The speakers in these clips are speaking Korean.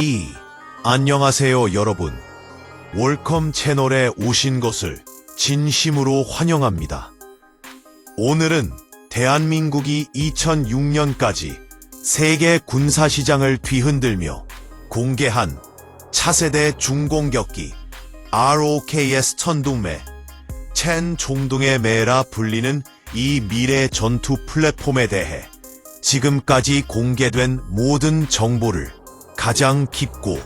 이 안녕하세요 여러분 월컴 채널에 오신 것을 진심으로 환영합니다. 오늘은 대한민국이 2006년까지 세계 군사시장을 뒤흔들며 공개한 차세대 중공격기 ROKS 천둥매 첸 종둥의 매라 불리는 이 미래 전투 플랫폼에 대해 지금까지 공개된 모든 정보를 가장 깊고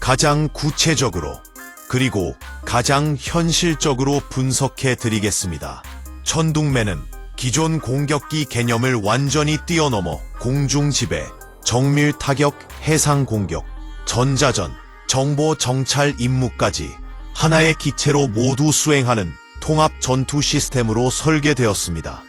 가장 구체적으로 그리고 가장 현실적으로 분석해 드리겠습니다. 천둥매는 기존 공격기 개념을 완전히 뛰어넘어 공중 지배, 정밀 타격, 해상 공격, 전자전, 정보 정찰 임무까지 하나의 기체로 모두 수행하는 통합 전투 시스템으로 설계되었습니다.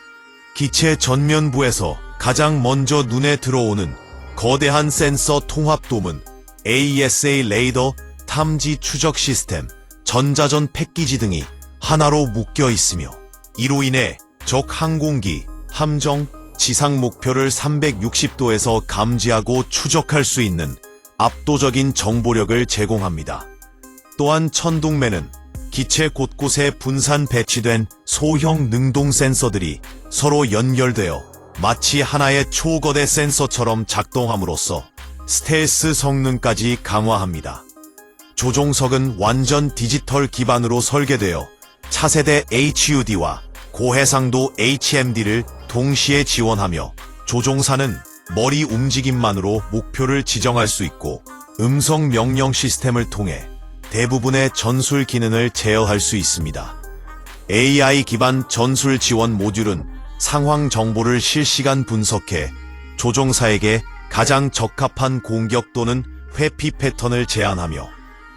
기체 전면부에서 가장 먼저 눈에 들어오는 거대한 센서 통합도문, ASA 레이더, 탐지 추적 시스템, 전자전 패키지 등이 하나로 묶여 있으며 이로 인해 적 항공기, 함정, 지상 목표를 360도에서 감지하고 추적할 수 있는 압도적인 정보력을 제공합니다. 또한 천둥매는 기체 곳곳에 분산 배치된 소형 능동 센서들이 서로 연결되어 마치 하나의 초거대 센서처럼 작동함으로써 스텔스 성능까지 강화합니다. 조종석은 완전 디지털 기반으로 설계되어 차세대 HUD와 고해상도 HMD를 동시에 지원하며 조종사는 머리 움직임만으로 목표를 지정할 수 있고 음성 명령 시스템을 통해 대부분의 전술 기능을 제어할 수 있습니다. AI 기반 전술 지원 모듈은 상황 정보를 실시간 분석해 조종사에게 가장 적합한 공격 또는 회피 패턴을 제안하며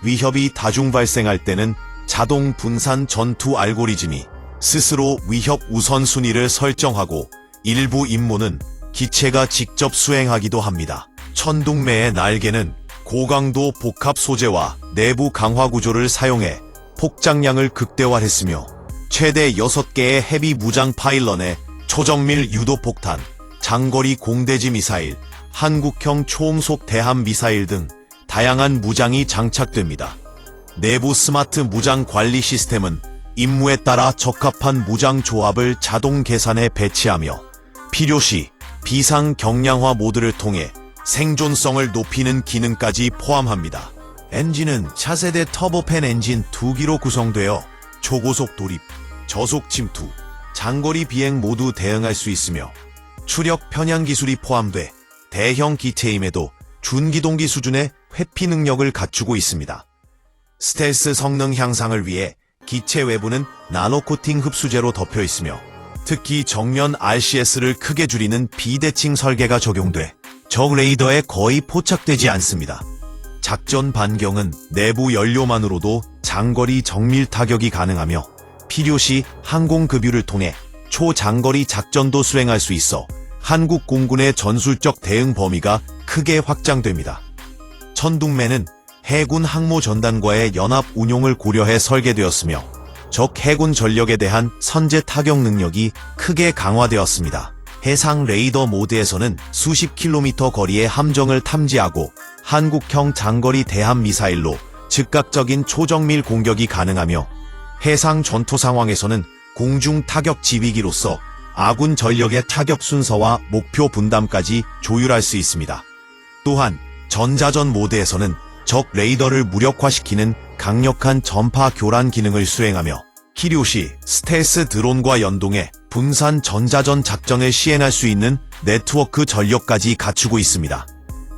위협이 다중 발생할 때는 자동 분산 전투 알고리즘이 스스로 위협 우선순위를 설정하고 일부 임무는 기체가 직접 수행하기도 합니다. 천둥매의 날개는 고강도 복합 소재와 내부 강화 구조를 사용해 폭장량을 극대화했으며 최대 6개의 헤비 무장 파일런에 초정밀 유도폭탄, 장거리 공대지 미사일, 한국형 초음속 대함 미사일 등 다양한 무장이 장착됩니다. 내부 스마트 무장 관리 시스템은 임무에 따라 적합한 무장 조합을 자동 계산해 배치하며 필요시 비상 경량화 모드를 통해 생존성을 높이는 기능까지 포함합니다. 엔진은 차세대 터보팬 엔진 2기로 구성되어 초고속 돌입, 저속 침투, 장거리 비행 모두 대응할 수 있으며 추력 편향 기술이 포함돼 대형 기체임에도 준기동기 수준의 회피 능력을 갖추고 있습니다. 스텔스 성능 향상을 위해 기체 외부는 나노코팅 흡수제로 덮여 있으며 특히 정면 RCS를 크게 줄이는 비대칭 설계가 적용돼 적 레이더에 거의 포착되지 않습니다. 작전 반경은 내부 연료만으로도 장거리 정밀 타격이 가능하며 필요시 항공급유를 통해 초장거리 작전도 수행할 수 있어 한국 공군의 전술적 대응 범위가 크게 확장됩니다. 천둥매는 해군 항모 전단과의 연합 운용을 고려해 설계되었으며 적 해군 전력에 대한 선제 타격 능력이 크게 강화되었습니다. 해상 레이더 모드에서는 수십 킬로미터 거리의 함정을 탐지하고 한국형 장거리 대함 미사일로 즉각적인 초정밀 공격이 가능하며 해상 전투 상황에서는 공중 타격 지휘기로서 아군 전력의 타격 순서와 목표 분담까지 조율할 수 있습니다. 또한 전자전 모드에서는 적 레이더를 무력화시키는 강력한 전파 교란 기능을 수행하며 키료시 스텔스 드론과 연동해 분산 전자전 작전을 시행할 수 있는 네트워크 전력까지 갖추고 있습니다.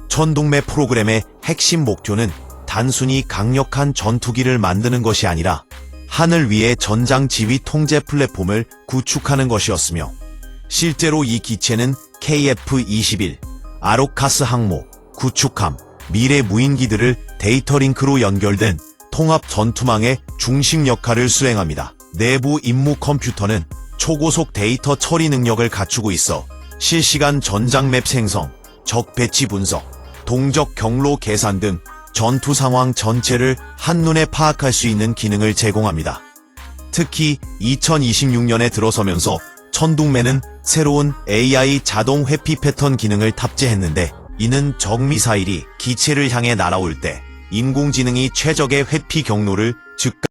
천동매 프로그램의 핵심 목표는 단순히 강력한 전투기를 만드는 것이 아니라 하늘 위의 전장 지휘 통제 플랫폼을 구축하는 것이었으며 실제로 이 기체는 KF-21, 아로카스 항모, 구축함, 미래 무인기들을 데이터 링크로 연결된 통합 전투망의 중심 역할을 수행합니다. 내부 임무 컴퓨터는 초고속 데이터 처리 능력을 갖추고 있어 실시간 전장 맵 생성, 적 배치 분석, 동적 경로 계산 등 전투 상황 전체를 한눈에 파악할 수 있는 기능을 제공합니다. 특히 2026년에 들어서면서 천둥매는 새로운 AI 자동 회피 패턴 기능을 탑재했는데 이는 적미사일이 기체를 향해 날아올 때 인공지능이 최적의 회피 경로를 즉각